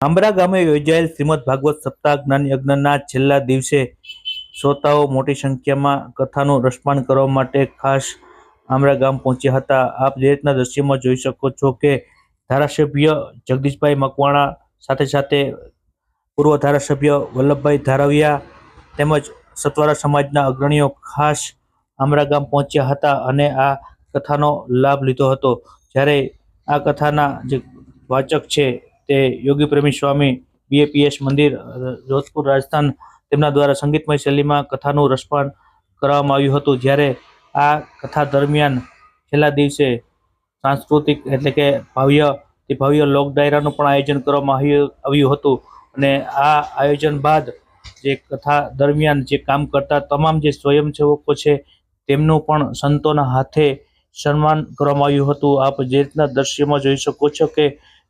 આંબરા ગામે યોજાયેલ શ્રીમદ ભાગવત સપ્તાહ જ્ઞાન યજ્ઞના છેલ્લા દિવસે શ્રોતાઓ મોટી સંખ્યામાં કથાનું રસપાન કરવા માટે ખાસ આંબરા ગામ પહોંચ્યા હતા. આપ જે રીતના દ્રશ્યમાં જોઈ શકો છો કે ધારાસભ્ય જગદીશભાઈ મકવાણા સાથે સાથે પૂર્વ ધારાસભ્ય વલ્લભભાઈ ધારાવિયા તેમજ સતવારા સમાજના અગ્રણીઓ ખાસ આમરા ગામ પહોંચ્યા હતા અને આ કથાનો લાભ લીધો હતો. જ્યારે આ કથાના જે વાચક છે તે યોગી પ્રેમી સ્વામી બીએપીએસ મંદિર જોધપુર, રાજસ્થાન તેમના દ્વારા સંગીતમય શૈલીમાં કથાનું રસપાન કરવામાં આવ્યું હતું. જ્યારે આ કથા દરમિયાન છેલ્લા દિવસે સાંસ્કૃતિક એટલે કે ભવ્ય, તે ભવ્ય લોક ડાયરાનું પણ આયોજન કરવામાં આવ્યું હતું. અને આ આયોજન બાદ જે કથા દરમિયાન જે કામ કરતા તમામ જે સ્વયંસેવકો છે, તેમનું પણ સંતોના હાથે સન્માન કરવામાં આવ્યું હતું. આપ જે રીતના દ્રશ્યમાં જોઈ શકો છો કે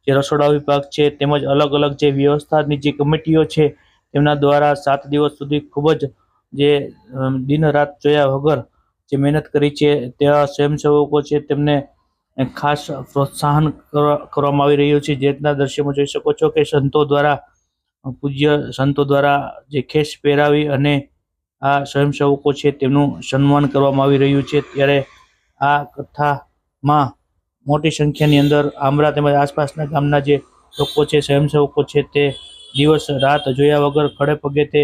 જે રસોડા વિભાગ છે તેમજ અલગ અલગ જે વ્યવસ્થાની જે કમિટીઓ છે તેમના દ્વારા સાત દિવસ સુધી ખૂબ જ જે દિન રાત જોયા વગર જે મહેનત કરી છે તેવા સ્વયંસેવકો છે તેમને ખાસ પ્રોત્સાહન કરવા- કરવામાં આવી રહ્યું છે. જે રીતના દ્રશ્યમાં જોઈ શકો છો કે સંતો દ્વારા, પૂજ્ય સંતો દ્વારા જે ખેસ પહેરાવી અને આ સ્વયંસેવકો છે તેમનું સન્માન કરવામાં આવી રહ્યું છે. ત્યારે આ કથામાં મોટી સંખ્યાની અંદર આમરા તેમજ આસપાસના ગામના જે લોકો છે, સ્વયંસેવકો છે, તે દિવસ, રાત જોયા વગર ખડે પગે તે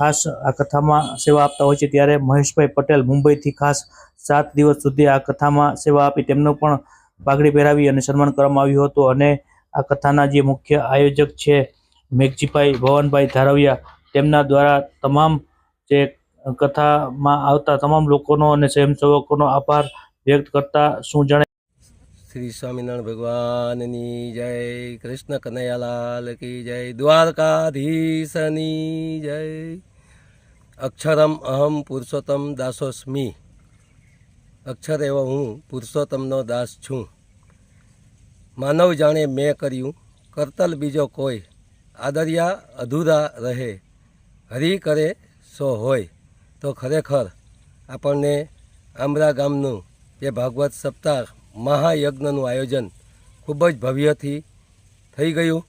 ખાસ આ કથામાં સેવા આપતા હોય છે. ત્યારે મહેશભાઈ પટેલ મુંબઈથી ખાસ સાત દિવસ સુધી આ કથામાં સેવા આપી તેમનું પણ પાઘડી પહેરાવી અને સન્માન કરવામાં આવ્યું હતું. અને આ કથાના જે મુખ્ય આયોજક છે, મેઘજીભાઈ ભવનભાઈ ધારવિયા, તેમના દ્વારા તમામ જે કથામાં આવતા તમામ લોકોનો અને સ્વયંસેવકોનો આભાર વ્યક્ત કરતા શું જણાય શ્રી સ્વામિનારાયણ ભગવાનની જય, કૃષ્ણ કનૈયાલાલ કી જય, દ્વારકાધીશની જય. અક્ષરમ અહમ પુરુષોત્તમ દાસોસ્મી. અક્ષર એવો હું પુરુષોત્તમનો દાસ છું. માનવ જાણે મેં કર્યું, કરતલ બીજો કોઈ, આદર્યા અધૂરા રહે, હરી કરે સો હોય, તો ખરેખર આપણને આંબરા ગામનું જે ભાગવત સપ્તાહ મહાયજ્ઞનું આયોજન ખૂબ જ ભવ્યથી થઈ ગયું.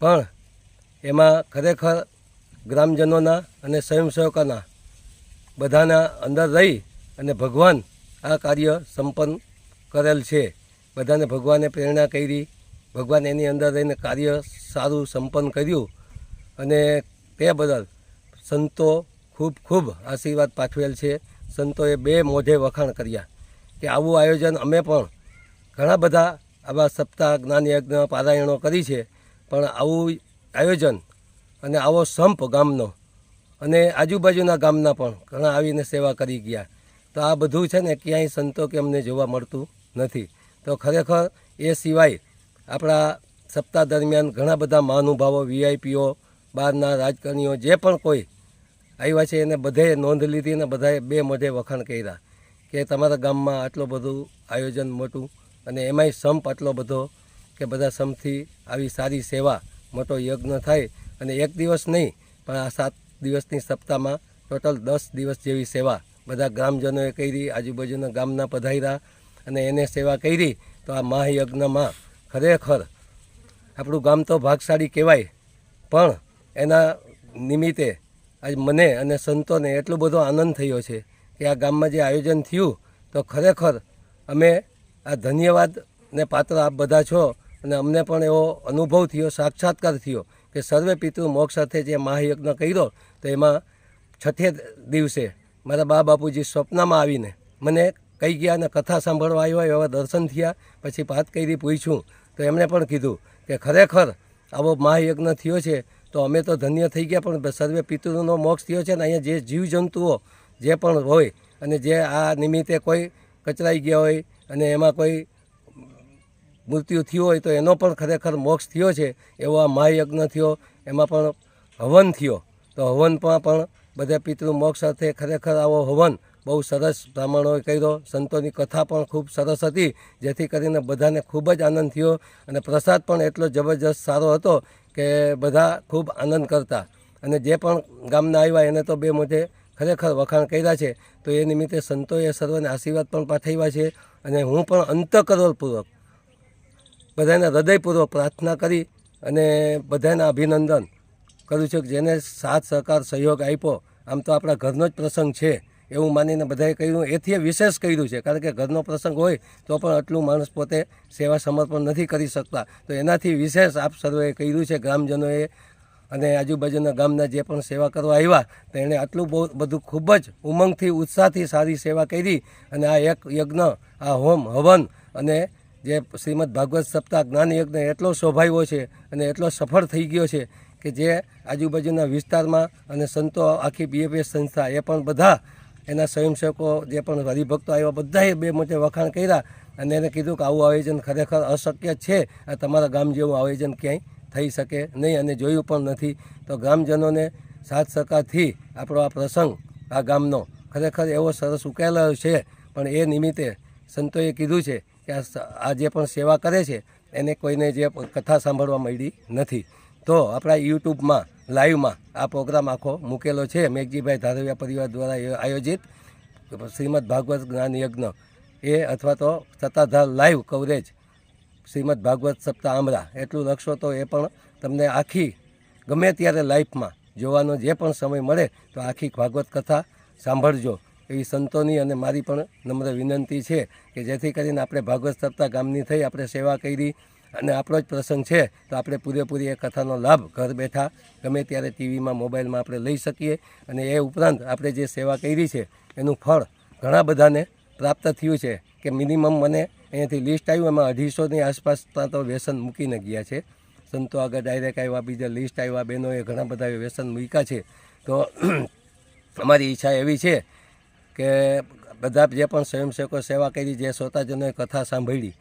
પણ એમાં ખરેખર ગ્રામજનોના અને સ્વયંસેવકોના બધાના અંદર રહી અને ભગવાન આ કાર્ય સંપન્ન કરેલ છે. બધાને ભગવાને પ્રેરણા કરી, ભગવાન એની અંદર રહીને કાર્ય સારું સંપન્ન કર્યું અને તે બદલ સંતો ખૂબ ખૂબ આશીર્વાદ પાઠવેલ છે. સંતોએ બે મોઢે વખાણ કર્યા. કે આવું આયોજન અમે પણ ઘણા બધા આવા સપ્તાહ જ્ઞાન યજ્ઞ પારાયણો કરી છે. પણ આવું આયોજન અને આવો સંપ ગામનો અને આજુબાજુના ગામના પણ ઘણા આવીને સેવા કરી ગયા. તો આ બધું છે ને ક્યાંય સંતો કે અમને જોવા મળતું નથી. તો ખરેખર એ સિવાય આપણા સપ્તાહ દરમિયાન ઘણા બધા મહાનુભાવો, વીઆઈપીઓ, બહારના રાજકારણીઓ જે પણ કોઈ આવ્યા છે એને બધે નોંધ લીધી અને બધાએ બે મોઢે વખાણ કર્યા. કે તમારા ગામમાં આટલું બધું આયોજન મોટું અને એમાંય સંપ આટલો બધો કે બધા સંપથી આવી સારી સેવા, મોટો યજ્ઞ થાય અને એક દિવસ નહીં, પણ આ સાત દિવસની સપ્તાહમાં ટોટલ દસ દિવસ જેવી સેવા બધા ગ્રામજનોએ કરી, આજુબાજુના ગામના પધાર્યા અને એને સેવા કરી, તો આ મહાયજ્ઞમાં ખરેખર આપણું ગામ તો ભાગશાળી કહેવાય, પણ એના નિમિત્તે આજ મને અને સંતોને એટલો બધો આનંદ થયો છે કે આ ગામમાં જે આયોજન થયું, તો ખરેખર અમે આ ધન્યવાદને પાત્ર આપ બધા છો અને અમને પણ એવો અનુભવ થયો, સાક્ષાત્કાર થયો કે સર્વે પિતૃ મોક્ષ સાથે જે મહાયજ્ઞ કર્યો, તો એમાં છઠ્ઠે દિવસે મારા બા બાપુજી સ્વપ્નમાં આવીને મને કહી ગયા અને કથા સાંભળવા આવ્યો, એવા દર્શન થયા, પછી વાત કરી, પૂછ્યું. તો એમણે પણ કીધું કે ખરેખર આવો મહાયજ્ઞ થયો છે, તો અમે તો ધન્ય થઈ ગયા, પણ સર્વે પિતૃનો મોક્ષ થયો છે ને અહીંયા જે જીવજંતુઓ જે પણ હોય અને જે આ નિમિત્તે કોઈ કચરાઈ ગયા હોય અને એમાં કોઈ મૃત્યુ થયું હોય તો એનો પણ ખરેખર મોક્ષ થયો છે એવો આ મહાયજ્ઞ થયો, એમાં પણ હવન થયો. તો હવનમાં પણ બધા પિતૃ મોક્ષ સાથે ખરેખર આવો હવન બહુ સરસ બ્રાહ્મણોએ કર્યો. સંતોની કથા પણ ખૂબ સરસ હતી, જેથી કરીને બધાને ખૂબ જ આનંદ થયો અને પ્રસાદ પણ એટલો જબરજસ્ત સારો હતો કે બધા ખૂબ આનંદ કરતા. અને જે પણ ગામના આવ્યા એને તો બે મોઢે ખરેખર વખાણ કર્યા છે, તો એ નિમિત્તે સંતોએ સર્વને આશીર્વાદ પણ પાઠવ્યા છે અને હું પણ અંતકરોળપૂર્વક બધાને હૃદયપૂર્વક પ્રાર્થના કરી અને બધાને અભિનંદન કરું છું કે જેને સાથ, સહકાર, સહયોગ આપ્યો. આમ તો આપણા ઘરનો જ પ્રસંગ છે, એવું માનીને બધાએ કર્યું. એથી વિશેષ કર્યું છે, કારણ કે ઘરનો પ્રસંગ હોય તો પણ આટલું માણસ પોતે સેવા સમર્પણ નથી કરી શકતા. તો એનાથી વિશેષ આપ સર્વે કર્યું છે, ગ્રામજનોએ અને આજુબાજુના ગામના જે પણ સેવા કરવા આવ્યા તો એણે આટલું બહુ, બધું ખૂબ જ ઉમંગથી, ઉત્સાહથી સારી સેવા કરી અને આ એક યજ્ઞ, આ હોમ હવન અને જે શ્રીમદ ભાગવત સપ્તાહ જ્ઞાન યજ્ઞ એટલો શોભાયો છે અને એટલો સફળ થઈ ગયો છે કે જે આજુબાજુના વિસ્તારમાં અને સંતો આખી બીએપીએસ સંસ્થા એ પણ બધા એના સ્વયંસેવકો, જે પણ હરિભક્તો આવ્યા, બધાએ બે મોટે વખાણ કર્યા અને એને કીધું કે આવું આયોજન ખરેખર અશક્ય છે, આ તમારા ગામ જેવું આયોજન ક્યાંય થઈ શકે નહીં અને જોયું પણ નથી. તો ગ્રામજનોને સાથ સહકારથી આપણો આ પ્રસંગ, આ ગામનો ખરેખર એવો સરસ ઉકેલાયો છે. પણ એ નિમિત્તે સંતોએ કીધું છે કે આ જે પણ સેવા કરે છે, એને કોઈને જે કથા સાંભળવા મળી નથી. તો આપણા યુટ્યુબમાં, લાઈવમાં આ પ્રોગ્રામ આખો મૂકેલો છે. મેઘજીભાઈ ધારવિયા પરિવાર દ્વારા આયોજિત. શ્રીમદ ભાગવત જ્ઞાન યજ્ઞ. એ અથવા તો સત્તાધાર લાઈવ કવરેજ શ્રીમદ ભાગવત સપ્તાહ આમરા એટલું લખશો તો એ પણ તમને આખી, ગમે ત્યારે લાઈફમાં જોવાનો જે પણ સમય મળે તો આખી ભાગવત કથા સાંભળજો. એવી સંતોની અને મારી પણ નમ્ર વિનંતી છે કે જેથી કરીને આપણે ભાગવત સપ્તાહ ગામની થઈ, આપણે સેવા કરી અને આપણો જ પ્રસંગ છે, તો આપણે પૂરેપૂરી એ કથાનો લાભ ઘર બેઠા ગમે ત્યારે ટીવીમાં, મોબાઈલમાં આપણે લઈ શકીએ અને એ ઉપરાંત આપણે જે સેવા કરી છે, એનું ફળ ઘણા બધાને પ્રાપ્ત થયું છે કે મિનિમમ મને અહીંયાથી લિસ્ટ આવ્યું, એમાં અઢીસોની આસપાસના તો વ્યસન મૂકીને ગયા છે. સંતો આગળ ડાયરેક્ટ આવ્યા, બીજા લિસ્ટ આવ્યા, બહેનોએ ઘણા બધા વ્યસન મૂક્યા છે. તો અમારી ઈચ્છા એવી છે કે બધા જે પણ સ્વયંસેવકો સેવા કરી, જે શ્રોતાજનોએ કથા સાંભળી,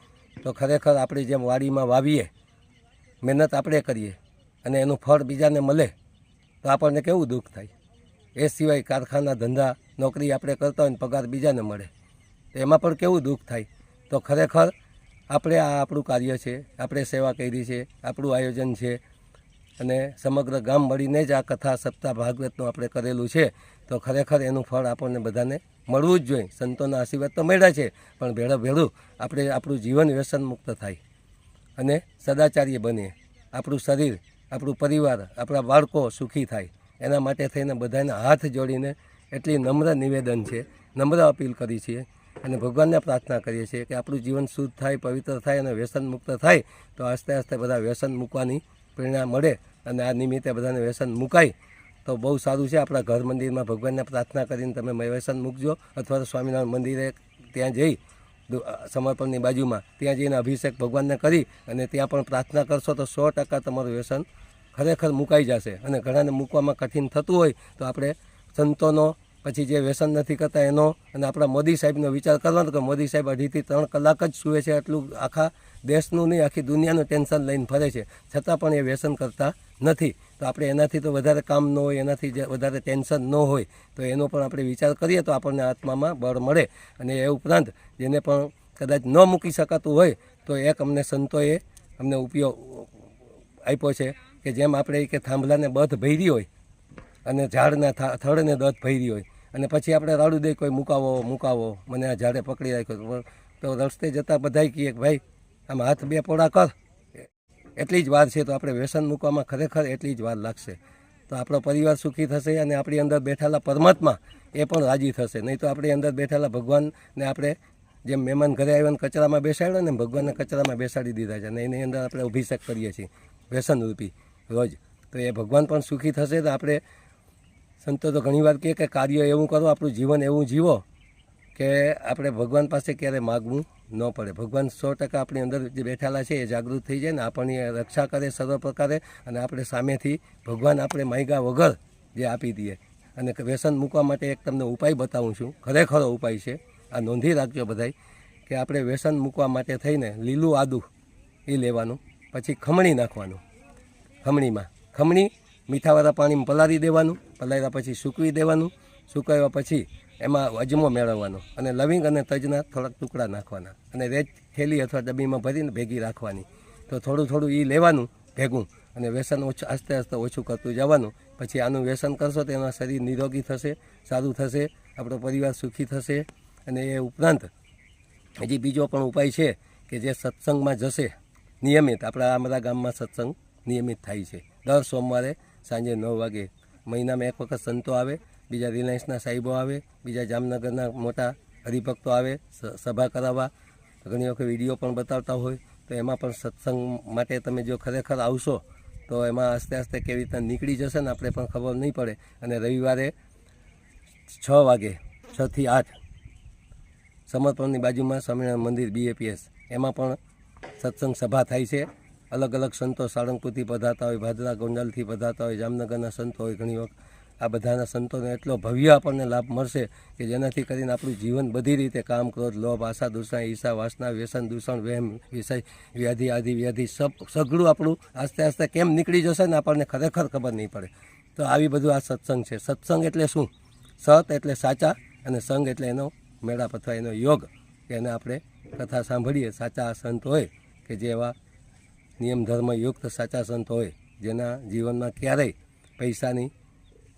તો ખરેખર આપણે જેમ વાડીમાં વાવીએ, મહેનત આપણે કરીએ અને એનું ફળ બીજાને મળે, તો આપણને કેવું દુઃખ થાય? એ સિવાય કારખાના ધંધા, નોકરી આપણે કરતા હોય ને પગાર બીજાને મળે, તો એમાં પણ કેવું દુઃખ થાય? તો ખરેખર આપણે આ આપણું કાર્ય છે, આપણે સેવા કરી છે, આપણું આયોજન છે અને સમગ્ર ગામ મળીને જ આ કથા સપ્તાહ ભાગવતનું આપણે કરેલું છે, તો ખરેખર એનું ફળ આપણને બધાને મળવું જ જોઈએ. સંતોના આશીર્વાદ તો મળ્યા છે, પણ ભેળા ભેળું આપણે આપણું જીવન વ્યસન મુક્ત થાય અને સદાચાર્ય બનીએ. આપણું શરીર, આપણું પરિવાર, આપણા બાળકો સુખી થાય. એના માટે થઈને બધાને હાથ જોડીને એટલી નમ્ર નિવેદન છે, નમ્ર અપીલ કરી છીએ અને ભગવાનને પ્રાર્થના કરીએ છીએ કે આપણું જીવન શુદ્ધ થાય, પવિત્ર થાય અને વ્યસન મુક્ત થાય, તો આસ્તે આસ્તે બધા વ્યસન મૂકવાની પ્રેરણા મળે અને આ નિમિત્તે બધાને વ્યસન મુકાય. તો બહુ સારું છે આપણા ઘર મંદિરમાં ભગવાનને પ્રાર્થના કરીને તમે વ્યસન મૂકજો અથવા તો સ્વામિનારાયણ મંદિરે ત્યાં જઈ સમર્પણની બાજુમાં ત્યાં જઈને અભિષેક ભગવાનને કરી અને ત્યાં પણ પ્રાર્થના કરશો તો સો ટકા તમારું વ્યસન ખરેખર મુકાઈ જશે. અને ઘણાને મૂકવામાં કઠિન થતું હોય તો આપણે સંતોનો પછી જે વ્યસન નથી કરતા એનો અને આપણા મોદી સાહેબનો વિચાર કરવાનો કે મોદી સાહેબ અઢીથી ત્રણ કલાક જ સૂવે છે એટલું આખા દેશનું નહીં, આખી દુનિયાનું ટેન્શન લઈને ફરે છે. છતાં પણ એ વ્યસન કરતા નથી. તો આપણે એનાથી તો વધારે કામ ન હોય, એનાથી વધારે ટેન્શન ન હોય. તો એનો પણ આપણે વિચાર કરીએ તો આપણને આત્મામાં બળ મળે. અને એ ઉપરાંત જેને પણ કદાચ ન મૂકી શકાતું હોય, તો એક અમને સંતોએ અમને ઉપયોગ આપ્યો છે કે જેમ આપણે કે થાંભલાને બધ ભરી હોય અને ઝાડના થડને દત ભરી હોય. અને પછી આપણે રાડું દઈ કોઈ મુકાવો મુકાવો. મને આ ઝાડે પકડી રાખ્યો તો રસ્તે જતાં બધાય કહીએ કે ભાઈ, આમ હાથ બે પોળા કર. એટલી જ વાર છે તો આપણે વ્યસન મૂકવામાં ખરેખર એટલી જ વાર લાગશે. તો આપણો પરિવાર સુખી થશે અને આપણી અંદર બેઠેલા પરમાત્મા એ પણ રાજી થશે. નહીં તો આપણી અંદર બેઠેલા ભગવાનને આપણે જેમ મહેમાન ઘરે આવ્યો ને કચરામાં બેસાડ્યો ને ભગવાનને કચરામાં બેસાડી દીધા છે. અને એની અંદર આપણે અભિષેક કરીએ છીએ વ્યસન રૂપી રોજ. તો એ ભગવાન પણ સુખી થશે તો આપણે સંતો તો ઘણી વાર કહે કે કાર્ય એવું કરો, આપણું જીવન એવું જીવો કે આપણે ભગવાન પાસે ક્યારેય માગવું ન પડે. ભગવાન સો ટકા આપણી અંદર જે બેઠેલા છે એ જાગૃત થઈ જાય ને આપણને રક્ષા કરે સર્વ પ્રકારે અને આપણે સામેથી ભગવાન આપણે માયગા વગર જે આપી દઈએ. અને વ્યસન મૂકવા માટે એક તમને ઉપાય બતાવું છું. ખરેખરો ઉપાય છે. આ નોંધી રાખજો બધાય કે આપણે વ્યસન મૂકવા માટે થઈને લીલું આદું એ લેવાનું, પછી ખમણી નાખવાનું. ખમણીમાં ખમણી મીઠાવાળા પાણીમાં પલાળી દેવાનું પલાળ્યા પછી સૂકવી દેવાનું, સુકાવ્યા પછી એમાં અજમો મેળવવાનો અને લવિંગ અને તજના થોડાક ટુકડા નાખવાના અને રેત થેલી અથવા ડબ્બીમાં ભરીને ભેગી રાખવાની. તો થોડું થોડું એ લેવાનું, ભેગું અને વ્યસન ઓછું, આસ્તે આસ્તે ઓછું કરતું જવાનું. પછી આનું વ્યસન કરશો તો એના શરીર નિરોગી થશે, સારું થશે, આપણો પરિવાર સુખી થશે અને એ ઉપરાંત હજી બીજો પણ ઉપાય છે કે જે સત્સંગમાં જશે, નિયમિત. આપણા અમારા ગામમાં સત્સંગ નિયમિત થાય છે. દર સોમવારે સાંજે નવ વાગે મહિનામાં એક વખત સંતો આવે, બીજા રિલાયન્સના સાહેબો આવે, બીજા જામનગરના મોટા હરિભક્તો આવે સભા કરાવવા. ઘણી વખત વીડિયો પણ બતાવતા હોય, તો એમાં પણ સત્સંગ માટે તમે જો ખરેખર આવશો, તો એમાં આસ્તે આસ્તે કેવી રીતના નીકળી જશે ને આપણે પણ ખબર નહીં પડે. અને રવિવારે છ વાગે છથી આઠ, સમર્પણની બાજુમાં સ્વામિનારાયણ મંદિર બીએપીએસ એમાં પણ સત્સંગ સભા થાય છે. અલગ અલગ સંતો સાળંગપુરથી પધારતા હોય, ભાદરા ગોંડલથી પધારતા હોય, જામનગરના સંતો હોય ઘણી વખત. આ બધાના સંતોને એટલો ભવ્ય આપણને લાભ મળશે કે જેનાથી કરીને આપણું જીવન બધી રીતે કામ, ક્રોધ, લોભ, આશા દૂષણ ઈર્ષા, વાસના, વ્યસન, દૂષણ વહેમ વિષય, વ્યાધિ, આદિ, વ્યાધિ, સબ, સઘળું આપણું આસ્તે આસ્તે કેમ નીકળી જશે ને આપણને ખરેખર ખબર નહીં પડે. તો આવી બધું આ સત્સંગ છે. સત્સંગ એટલે શું? સત એટલે સાચા અને સંગ એટલે એનો મેળાપ અથવા એનો યોગ કે એને આપણે કથા સાંભળીએ. સાચા સંત હોય કે જે એવા નિયમ, ધર્મ, યુક્ત, સાચા સંત હોય, જેના જીવનમાં ક્યારેય પૈસાની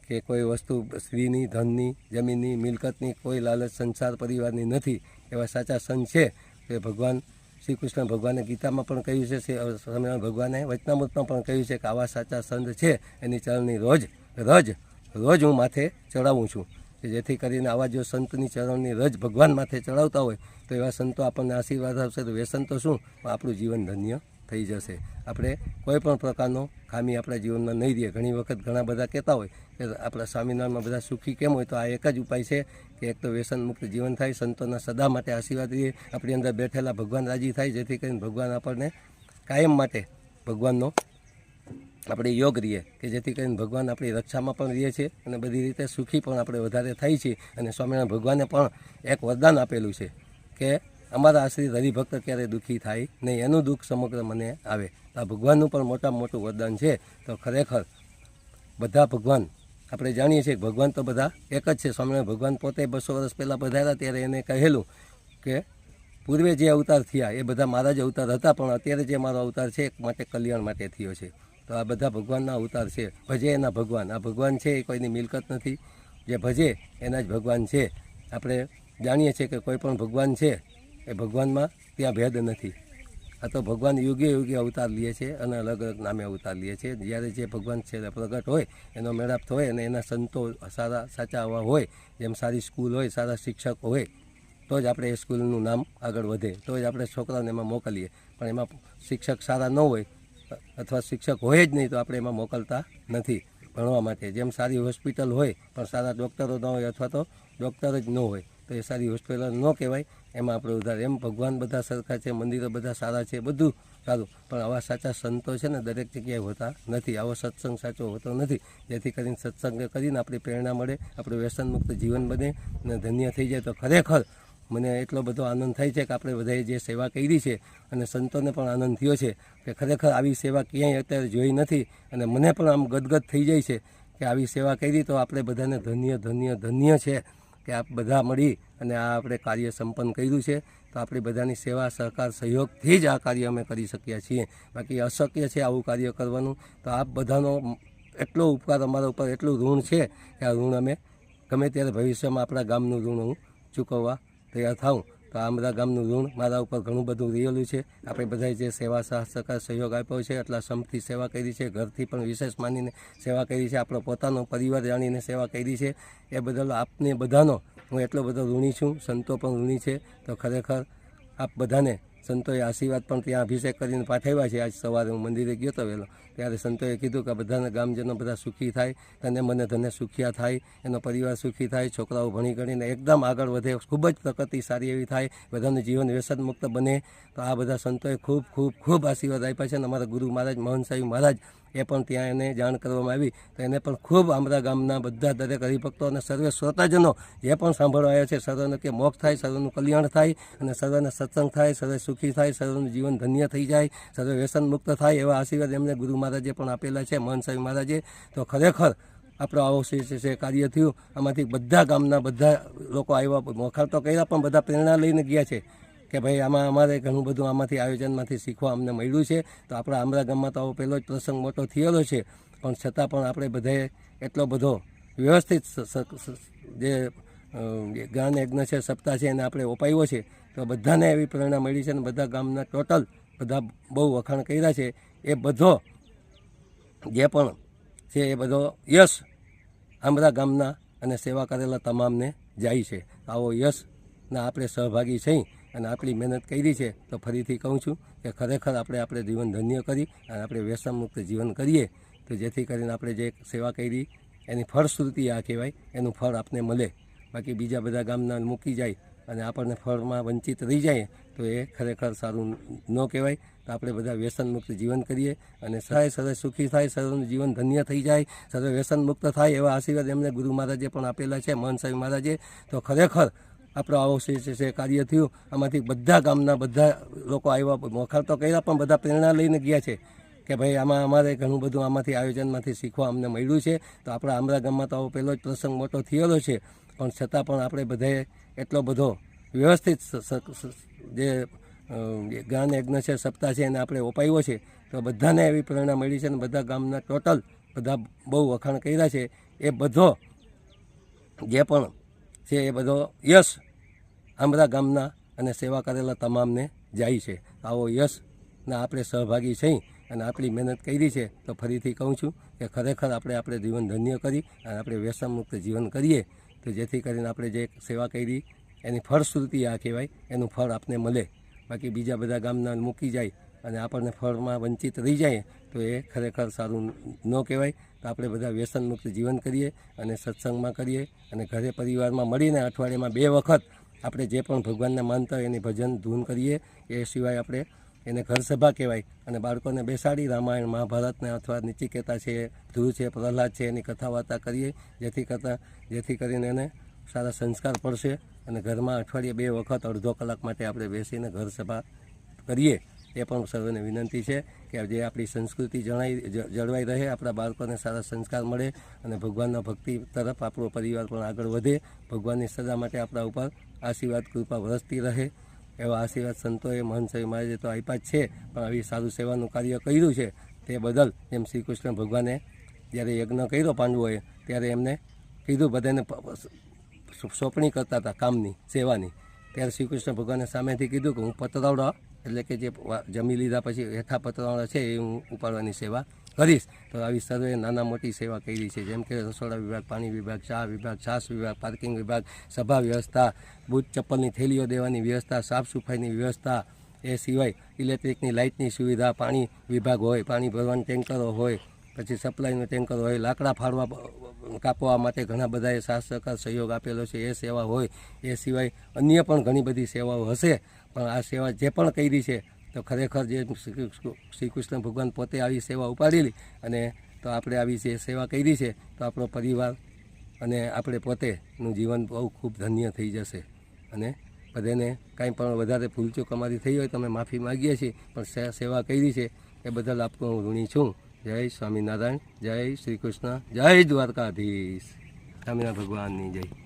કે કોઈ વસ્તુ, સ્ત્રીની, ધનની, જમીનની, મિલકતની કોઈ લાલચ, સંસાર પરિવારની નથી, એવા સાચા સંત છે. કે ભગવાન શ્રી કૃષ્ણ ભગવાને ગીતામાં પણ કહ્યું છે સ્વામિનારાયણ ભગવાને વચનામૃતમાં પણ કહ્યું છે કે આવા સાચા સંત છે. એની ચરણની રોજ, રજ, રોજ હું માથે ચડાવું છું. કે જેથી કરીને આવા જો સંતની ચરણની રજ ભગવાન માથે ચડાવતા હોય, તો એવા સંતો આપણને આશીર્વાદ આપશે. તો વ્યસન તો શું? આપણું જીવન ધન્ય થઈ જશે. આપણે કોઈ પણ પ્રકારનો ખામી આપણા જીવનમાં નહીં રહીએ. ઘણી વખત ઘણા બધા કહેતા હોય કે આપણા સ્વામિનારાયણમાં બધા સુખી કેમ હોય? તો આ એક જ ઉપાય છે કે એક તો વ્યસન મુક્ત જીવન થાય, સંતોના સદા માટે આશીર્વાદ રહીએ આપણી અંદર બેઠેલા ભગવાન રાજી થાય, જેથી કરીને ભગવાન આપણને કાયમ માટે ભગવાનનો આપણે યોગ રહીએ. કે જેથી કરીને ભગવાન આપણી રક્ષામાં પણ રહીએ છીએ અને બધી રીતે સુખી પણ આપણે વધારે થાય છે અને સ્વામિનારાયણ ભગવાને પણ એક વરદાન આપેલું છે કે અમારા આશ્રિત હરિભક્ત ક્યારેય દુઃખી થાય નહીં. એનું દુઃખ સમગ્ર મને આવે. આ ભગવાનનું પણ મોટામાં મોટું વરદાન છે. તો ખરેખર બધા ભગવાન, આપણે જાણીએ છીએ ભગવાન તો બધા એક જ છે. સ્વામિનારાયણ ભગવાન પોતે બસો વર્ષ પહેલાં પધાર્યા ત્યારે એને કહેલું કે પૂર્વે જે અવતાર થયા એ બધા મારા જ અવતાર હતા, પણ અત્યારે જે મારો અવતાર છે એ માટે કલ્યાણ માટે થયો છે. તો આ બધા ભગવાનના અવતાર છે. ભજે એના ભગવાન. આ ભગવાન છે એ કોઈની મિલકત નથી. જે ભજે એના જ ભગવાન છે. આપણે જાણીએ છીએ કે કોઈ પણ ભગવાન છે એ ભગવાનમાં ત્યાં ભેદ નથી. આ તો ભગવાન યુગે યુગે અવતાર લે છે અને અલગ અલગ નામે અવતાર લે છે. જ્યારે જે ભગવાન છે પ્રગટ હોય, એનો મેળાપ હોય અને એના સંતો સારા સાચા આવા હોય, જેમ સારી સ્કૂલ હોય, સારા શિક્ષક હોય, તો જ આપણે એ સ્કૂલનું નામ આગળ વધે. તો જ આપણે છોકરાઓને એમાં મોકલીએ. પણ એમાં શિક્ષક સારા ન હોય, અથવા શિક્ષક હોય જ નહીં, તો આપણે એમાં મોકલતા નથી ભણવા માટે. જેમ સારી હોસ્પિટલ હોય, પણ સારા ડૉક્ટરો ન હોય, અથવા તો ડૉક્ટર જ ન હોય. તો એ સારી હોસ્પિટલ ન કહેવાય. એમાં આપણે ઉધાર એમ ભગવાન બધા સરખા છે, મંદિરો બધા સારા છે, બધું સારું. પણ આવા સાચા સંતો છે ને, દરેક જગ્યાએ હોતા નથી. આવો સત્સંગ સાચો હોતો નથી. જેથી કરીને સત્સંગ કરીને આપણી પ્રેરણા મળે, આપણું વ્યસન મુક્ત જીવન બને અને ધન્ય થઈ જાય તો ખરેખર મને એટલો બધો આનંદ થાય છે કે આપણે બધાએ જે સેવા કરી છે અને સંતોને પણ આનંદ થયો છે કે ખરેખર આવી સેવા ક્યાંય અત્યારે જોઈ નથી અને મને પણ આમ ગદગદ થઈ જાય છે કે આવી સેવા કરી તો આપણે બધાને ધન્ય ધન્ય ધન્ય છે. કે આપ બધા મળી અને આ આપણે કાર્ય સંપન્ન કર્યું છે, તો આપણી બધાની સેવા, સહકાર, સહયોગથી જ આ કાર્ય અમે કરી શક્યા છીએ. બાકી અશક્ય છે આવું કાર્ય કરવાનું, તો આપ બધાનો એટલો ઉપકાર અમારા ઉપર એટલું ઋણ છે કે આ ઋણ અમે ગમે ત્યારે ભવિષ્યમાં આપણા ગામનું ઋણ હું ચૂકવવા તૈયાર થાઉં. તો આ બધા ગામનું ઋણ મારા ઉપર ઘણું બધું રહેલું છે. આપણે બધાએ જે સેવા સાહ સહકાર સહયોગ આપ્યો છે એટલા સમથી સેવા કરી છે, ઘરથી પણ વિશેષ માનીને સેવા કરી છે, આપણો પોતાનો પરિવાર જાણીને સેવા કરી છે. એ બદલ આપને બધાનો હું એટલો બધો ઋણી છું, સંતો પણ ઋણી છે. તો ખરેખર આપ બધાને સંતોએ આશીર્વાદ પણ ત્યાં અભિષેક કરીને પાઠવ્યા છે. આજ સવારે હું મંદિરે ગયો હતો વહેલો. ત્યારે સંતોએ કીધું કે બધાના ગામજનો બધા સુખી થાય, તને મને ધને સુખિયા થાય, એનો પરિવાર સુખી થાય, છોકરાઓ ભણી ગણીને એકદમ આગળ વધે, ખૂબ જ પ્રગતિ સારી એવી થાય, બધાનું જીવન વ્યસન મુક્ત બને. તો આ બધા સંતોએ ખૂબ ખૂબ ખૂબ આશીર્વાદ આપ્યા છે અને અમારા ગુરુ મહારાજ, મોહન સાહેબ મહારાજ એ પણ ત્યાં એને જાણ કરવામાં આવી તો એને પણ ખૂબ અમારા ગામના બધા દરેક હરિભક્તો અને સર્વે શ્રોતાજનો જે પણ સાંભળવા આવ્યા છે. સર્વને કે મોક્ષ થાય, સર્વનું કલ્યાણ થાય અને સર્વને સત્સંગ થાય, સર્વે સુખી થાય, સર્વનું જીવન ધન્ય થઈ જાય, સર્વે વ્યસન મુક્ત થાય એવા આશીર્વાદ એમને ગુરુ મહારાજે પણ આપેલા છે, મોહન મહારાજે. તો ખરેખર આપણો આવો છે કાર્ય થયું. આમાંથી બધા ગામના બધા લોકો આવ્યા, મોખાર તો કર્યા પણ બધા પ્રેરણા લઈને ગયા છે. કે ભાઈ આમાં અમારે ઘણું બધું આમાંથી આયોજનમાંથી શીખવા અમને મળ્યું છે. તો આપણા આમરા ગામમાં તો આવો પહેલો જ પ્રસંગ મોટો થયેલો છે. પણ છતાં પણ આપણે બધાએ એટલો બધો વ્યવસ્થિત જે જ્ઞાન યજ્ઞ છે, સપ્તાહ છે એને આપણે ઓપાયો છે. તો બધાને એવી પ્રેરણા મળી છે અને બધા ગામના ટોટલ બધા બહુ વખાણ કર્યા છે. એ બધો જે પણ છે એ બધો યશ આમરા ગામના અને સેવા કરેલા તમામને જાય છે. આવો યશના આપણે સહભાગી થઈ અને આપણી મહેનત કરી છે, તો ફરીથી કહું છું કે ખરેખર આપણે આપણે જીવન ધન્ય કરી અને આપણે વ્યસન મુક્ત જીવન કરીએ. તો જેથી કરીને આપણે જે સેવા કરી, એની ફળશ્રુતિ આ કહેવાય, એનું ફળ આપને મળે. બાકી બીજા બધા ગામના મૂકી જાય અને આપણને ફળમાં વંચિત રહી જાય, તો એ ખરેખર સારું ન કહેવાય. તો આપણે બધા વ્યસન મુક્ત જીવન કરીએ અને સહાય સર્વે સુખી થાય, સર્વનું જીવન ધન્ય થઈ જાય, સર્વે વ્યસન મુક્ત થાય એવા આશીર્વાદ એમને ગુરુ મહારાજે પણ આપેલા છે, મહન સાહેબ મહારાજે. તો ખરેખર આપણો આવો છે કાર્ય થયું. આમાંથી બધા ગામના બધા લોકો આવ્યા મોખાળ તો કર્યા, પણ બધા પ્રેરણા લઈને ગયા છે કે ભાઈ આમાં અમારે ઘણું બધું આમાંથી આયોજનમાંથી શીખવા અમને મળ્યું છે. તો આપણા આમરા ગામમાં તો આવો પહેલો જ પ્રસંગ મોટો થયેલો છે. પણ છતાં પણ આપણે બધાએ એટલો બધો વ્યવસ્થિત જે જ્ઞાન યજ્ઞ છે, સપ્તાહ છે એને આપણે ઓપાયો છે. તો બધાને એવી પ્રેરણા મળી છે અને બધા ગામના ટોટલ બધા બહુ વખાણ કર્યા છે. એ બધો જે પણ છે એ બધો યશ આંબરા ગામના અને સેવા કરેલા તમામને જાય છે. આવો યશના આપણે સહભાગી થઈ અને આપણી મહેનત કરી છે તો ફરીથી કહું છું કે ખરેખર આપણે આપણે જીવન ધન્ય કરી અને આપણે વ્યસનમુક્ત જીવન કરીએ તો જેથી કરીને આપણે જે સેવા કરી એની ફળશ્રુતિ આ કહેવાય, એનું ફળ આપને મળે. બાકી બીજા બધા ગામના મૂકી જાય અને આપણને ફળમાં વંચિત રહી જાય તો એ ખરેખર સારું ન કહેવાય. તો આપણે બધા વ્યસન મુક્ત જીવન કરીએ અને સત્સંગમાં કરીએ અને ઘરે પરિવારમાં મળીને અઠવાડિયામાં બે વખત આપણે જે પણ ભગવાનને માનતા હોય એની ભજન ધૂન કરીએ. એ સિવાય આપણે એને ઘર સભા કહેવાય અને બાળકોને બેસાડી રામાયણ, મહાભારતને અથવા નીચિકેતા છે, ધ્રુવ છે, પ્રહલાદ છે એની કથા વાર્તા કરીએ. જેથી કરતાં, જેથી કરીને એને સારા સંસ્કાર પડશે અને ઘરમાં અઠવાડિયે બે વખત અડધો કલાક માટે આપણે બેસીને ઘર સભા કરીએ. એ પણ સર્વને વિનંતી છે કે જે આપણી સંસ્કૃતિ જણાઈ જળવાઈ રહે, આપણા બાળકોને સારા સંસ્કાર મળે અને ભગવાનના ભક્તિ તરફ આપણો પરિવાર પણ આગળ વધે. ભગવાનની સદા માટે આપણા ઉપર આશીર્વાદ, કૃપા વરસતી રહે. એવા આશીર્વાદ સંતોએ મહંત સાહેબ મહારાજે તો આપ્યા જ છે, પણ આવી સારું સેવાનું કાર્ય કર્યું છે તે બદલ જેમ શ્રી કૃષ્ણ ભગવાને જ્યારે યજ્ઞ કર્યો પાંડવોએ, ત્યારે એમને કીધું, બધાને સોંપણી કરતા હતા કામની, સેવાની. ત્યારે શ્રી કૃષ્ણ ભગવાને સામેથી કીધું કે, હું પતરાવડા એટલે કે જે જમી લીધા પછી હેઠા પતરાવાળા છે એ હું ઉપાડવાની સેવા કરીશ. તો આવી સર્વે નાના મોટી સેવા કરી છે. જેમ કે રસોડા વિભાગ, પાણી વિભાગ, ચા વિભાગ, છાસ વિભાગ, પાર્કિંગ વિભાગ, સભા વ્યવસ્થા બૂટ ચપ્પલની થેલીઓ દેવાની વ્યવસ્થા, સાફ સફાઈની વ્યવસ્થા એ સિવાય ઇલેક્ટ્રિકની લાઇટની સુવિધા, પાણી વિભાગ હોય, પાણી ભરવાની ટેન્કરો હોય, પછી સપ્લાયનું ટેન્કર હોય, લાકડા ફાડવા કાપવા માટે ઘણા બધાએ સાથ સહકાર સહયોગ આપેલો છે. એ સેવા હોય એ સિવાય અન્ય પણ ઘણી બધી સેવાઓ હશે. પણ આ સેવા જે પણ કરી છે, તો ખરેખર જે શ્રી કૃષ્ણ ભગવાન પોતે આવી સેવા ઉપાડેલી અને તો આપણે આવી જે સેવા કરી છે, તો આપણો પરિવાર અને આપણે પોતેનું જીવન બહુ ખૂબ ધન્ય થઈ જશે. અને બધાને કાંઈ પણ વધારે ભૂલચૂક અમારી થઈ હોય તો અમે માફી માગીએ છીએ, પણ સેવા કરી છે, એ બદલ આપનો હું ઋણી છું. જય સ્વામિનારાયણ જય શ્રી કૃષ્ણ જય દ્વારકાધીશ. સ્વામિનારાયણ ભગવાનની જય.